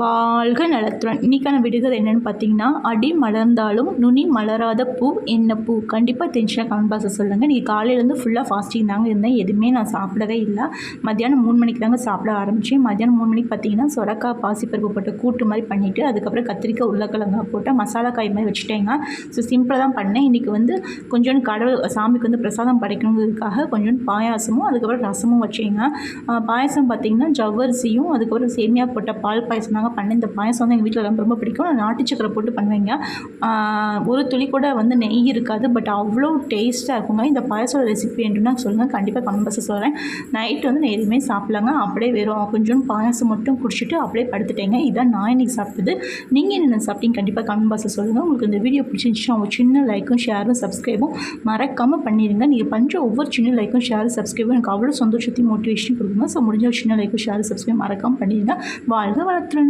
வாழ்க நலத்துடன். இன்றைக்கான விடுகள் என்னென்னு பார்த்தீங்கன்னா அடி மலர்ந்தாலும் நுனி மலராத பூ என்ன பூ? கண்டிப்பாக தெரிஞ்சுனா கமெண்ட் பாக்ஸை சொல்லுங்கள் நீங்கள் காலையிலேருந்து ஃபுல்லாக ஃபாஸ்டிங் தாங்க இருந்தேன். எதுவுமே நான் சாப்பிடவே இல்லை. மத்தியானம் மூணு மணிக்கு தாங்க சாப்பிட ஆரம்பித்தேன் மத்தியானம் மூணு மணிக்கு பார்த்தீங்கன்னா சொரக்காய் பாசிப்பருப்பு போட்டு கூட்டு மாதிரி பண்ணிவிட்டு அதுக்கப்புறம் கத்திரிக்காய் உருளைக்கிழங்கா போட்டு மசாலா காய் மாதிரி வச்சுட்டேங்க. ஸோ சிம்பிளாக தான் பண்ணேன். இன்றைக்கி வந்து கொஞ்சோண்டு கடவுள் சாமிக்கு வந்து பிரசாதம் படைக்கணுங்கிறதுக்காக கொஞ்சோண்டு பாயாசமும் அதுக்கப்புறம் ரசமும் வச்சேங்க. பாயாசம் பார்த்திங்கன்னா ஜவ்வரிசியும் அதுக்கப்புறம் சேமியா போட்ட பால் பாயசம் தாங்க பண்ணேன் இந்த பாயசம் வந்து எங்கள் வீட்டில் ரொம்ப ரொம்ப பிடிக்கும். நான் நாட்டு சக்கரை போட்டு பண்ணுவேங்க. ஒரு துளி கூட வந்து நெய் இருக்காது பட் அவ்வளோ டேஸ்ட்டாக இருக்குங்க. இந்த பாயசோட ரெசிபி வேணும்னா சொல்லுங்கள் கண்டிப்பாக கமெண்ட் சொல்கிறேன் நைட்டு வந்து நான் எதுவுமே சாப்பிட்லாங்க. அப்படியே வெறும் கொஞ்சம் பாயசம் மட்டும் குடிச்சிட்டு அப்படியே படுத்துட்டேங்க. இதான் நான் இன்றைக்கி சாப்பிட்டது. நீங்கள் என்னென்ன சாப்பிட்டீங்க? கண்டிப்பாக கமெண்ட் பாக்ஸில் சொல்லுங்கள் உங்களுக்கு இந்த வீடியோ பிடிச்சிருந்துச்சுன்னா அவங்க சின்ன லைக்கும் ஷேரும் சப்ஸ்கிரைபும் மறக்காமல் பண்ணிடுங்க நீங்கள் பண்ணுற ஒவ்வொரு சின்ன லைக்கும் ஷேர் சப்ஸ்கிரைபும் எனக்கு அவ்வளோ சந்தோஷத்தையும் மோட்டிவேஷன் கொடுக்குங்க. ஸோ முடிஞ்ச ஒரு சின்ன லைக்கும் ஷேர் சப்ஸ்கிரைப் மறக்காமல் பண்ணிடுங்க வாழ்க வளர்த்துறேன்